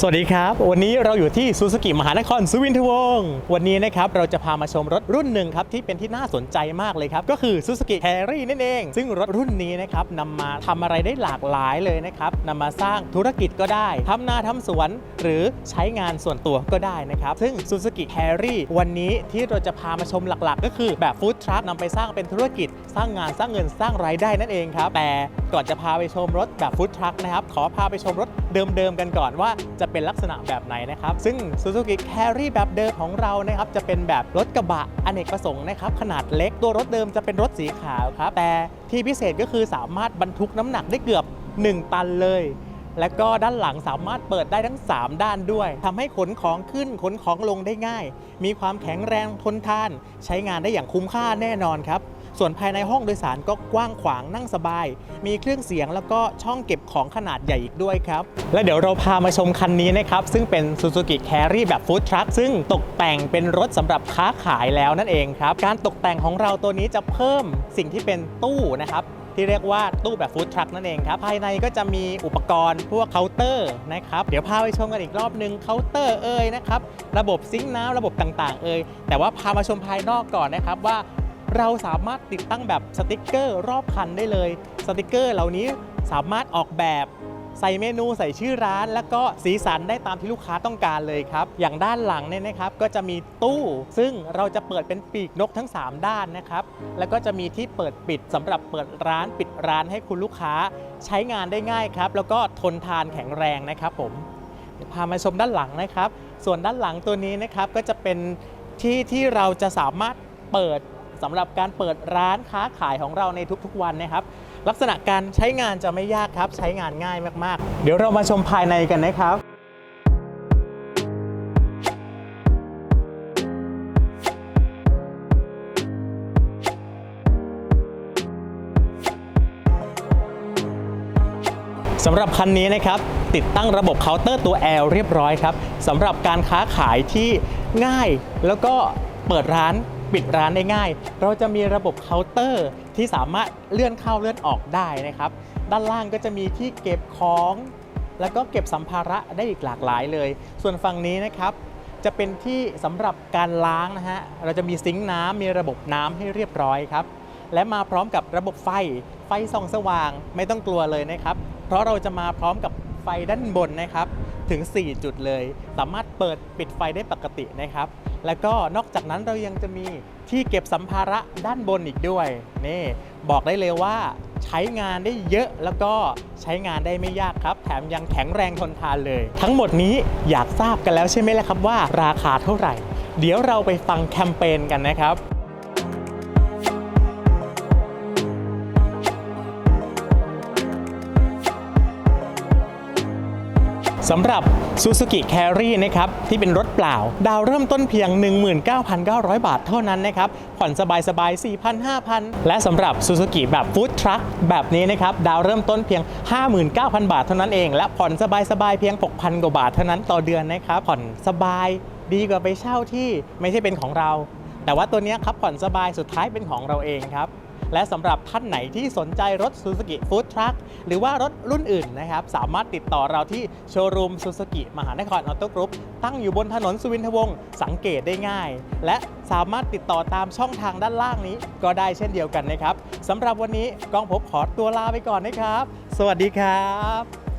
สวัสดีครับ วันนี้เราอยู่ที่ซูซูกิมหานครสุวินทวงศ์วันนี้นะครับเราจะพามาชมรถรุ่นหนึ่งครับที่เป็นที่น่าสนใจมากเลยครับ ก็คือซูซูกิแครี่นั่นเอง ซึ่งรถรุ่นนี้นะครับนำมาทำอะไรได้หลากหลายเลยนะครับนำมาสร้างธุรกิจก็ได้ทำนาทำสวน หรือใช้งานส่วนตัวก็ได้นะครับ ซึ่งซูซูกิแครี่วันนี้ที่เราจะพามาชมหลักๆ ก็คือแบบฟู้ดทรัคนำไปสร้างเป็นธุรกิจ สร้างงานสร้างเงินสร้างรายได้นั่นเองครับแต่ก่อนจะพาไปชมรถแบบฟู้ดทรัคนะครับขอพาไปชมรถเดิมๆกันก่อนว่าจะเป็นลักษณะแบบไหนนะครับ ซึ่ง Suzuki Carry แบบเดิมของเรานะครับจะเป็นแบบรถกระบะอเนกประสงค์นะครับขนาดเล็กตัวรถเดิมจะเป็นรถสีขาวครับแต่ที่พิเศษก็คือสามารถบรรทุกน้ำหนักได้เกือบ 1 ตันเลยและก็ด้านหลังสามารถเปิดได้ทั้ง 3 ด้านด้วยทำให้ขนของขึ้นขนของลงได้ง่าย มีความแข็งแรงทนทาน ใช้งานได้อย่างคุ้มค่าแน่นอนครับ ส่วนภายในห้องโดยสารก็กว้างขวางนั่งสบาย มีเครื่องเสียงแล้วก็ช่องเก็บของขนาดใหญ่อีกด้วยครับ และเดี๋ยวเราพามาชมคันนี้นะครับ ซึ่งเป็น Suzuki Carry แบบฟู้ดทรัคซึ่งตกแต่งเป็นรถสำหรับค้าขายแล้วนั่นเองครับ การตกแต่งของเราตัวนี้จะเพิ่มสิ่งที่เป็นตู้นะครับที่เรียกว่าตู้แบบฟู้ดทรัคนั่นเองครับ ภายในก็จะมีอุปกรณ์พวกเคาน์เตอร์นะครับ เดี๋ยวพาไปชมกันอีกรอบนึงเคาน์เตอร์เอ่ยนะครับ ระบบซิงค์น้ำระบบต่างๆ เอ่ยแต่ว่าพามาชมภายนอกก่อนนะครับว่า เราสามารถติดตั้งแบบสติกเกอร์รอบคันได้เลย สติกเกอร์เหล่านี้สามารถออกแบบใส่เมนูใส่ชื่อร้าน แล้วก็สีสันได้ตามที่ลูกค้าต้องการเลยครับ อย่างด้านหลังเนี่ยนะครับก็จะมีตู้ ซึ่งเราจะเปิดเป็นปีกนกทั้ง 3 ด้านนะครับ แล้วก็จะมีที่เปิดปิดสำหรับเปิดร้านปิดร้านให้คุณลูกค้าใช้งานได้ง่ายครับ แล้วก็ทนทานแข็งแรงนะครับผมเดี๋ยวพามาชมด้านหลังนะครับ ส่วนด้านหลังตัวนี้นะครับก็จะเป็นที่ที่เราจะสามารถเปิด สำหรับการเปิดร้านค้าขายของเราในทุกๆวันนะครับ ลักษณะการใช้งานจะไม่ยากครับ ใช้งานง่ายมากๆ เดี๋ยวเรามาชมภายในกันนะครับสำหรับคันนี้นะครับติดตั้งระบบเคาน์เตอร์ตัว L เรียบร้อยครับสำหรับการค้าขายที่ง่ายแล้วก็เปิดร้าน ปิดร้านได้ง่าย เราจะมีระบบเคาน์เตอร์ที่สามารถเลื่อนเข้าเลื่อนออกได้นะครับ ด้านล่างก็จะมีที่เก็บของ แล้วก็เก็บสัมภาระได้อีกหลากหลายเลย ส่วนฝั่งนี้นะครับจะเป็นที่สำหรับการล้างนะฮะ เราจะมีซิงค์น้ำมีระบบน้ำให้เรียบร้อยครับ และมาพร้อมกับระบบไฟ ไฟส่องสว่างไม่ต้องกลัวเลยนะครับ เพราะเราจะมาพร้อมกับไฟด้านบนนะครับ ถึง 4 จุดเลย สามารถเปิดปิดไฟได้ปกตินะครับ แล้วก็นอกจากนั้นเรายังจะมีที่เก็บสัมภาระด้านบนอีกด้วย นี่ บอกได้เลยว่าใช้งานได้เยอะแล้วก็ใช้งานได้ไม่ยากครับ แถมยังแข็งแรงทนทานเลย ทั้งหมดนี้อยากทราบกันแล้วใช่ไหมล่ะครับว่าราคาเท่าไหร่ เดี๋ยวเราไปฟังแคมเปญกันนะครับ สำหรับ Suzuki Carry นะครับที่เป็นรถเปล่า ดาวเริ่มต้นเพียง 19,900 บาทเท่านั้นนะครับ ผ่อนสบายๆ4,000 5,000 และสำหรับ Suzuki แบบ Food Truck แบบนี้นะครับ ดาวเริ่มต้นเพียง 59,000 บาทเท่านั้นเอง และผ่อนสบายๆเพียง 6,000 กว่าบาทเท่านั้นต่อเดือนนะครับ ผ่อนสบายดีกว่าไปเช่าที่ไม่ใช่เป็นของเรา แต่ว่าตัวนี้ครับผ่อนสบายสุดท้ายเป็นของเราเองครับ และสำหรับท่านไหนที่สนใจรถ Suzuki Food Truck หรือว่ารถรุ่นอื่นนะครับ สามารถติดต่อเราที่โชว์รูม Suzuki มหานครออโต้กรุ๊ปตั้งอยู่บนถนนสุวินทวงศ์สังเกตได้ง่าย และสามารถติดต่อตามช่องทางด้านล่างนี้ ก็ได้เช่นเดียวกันนะครับสำหรับวันนี้กองพบขอตัวลาไปก่อนนะครับ สวัสดีครับ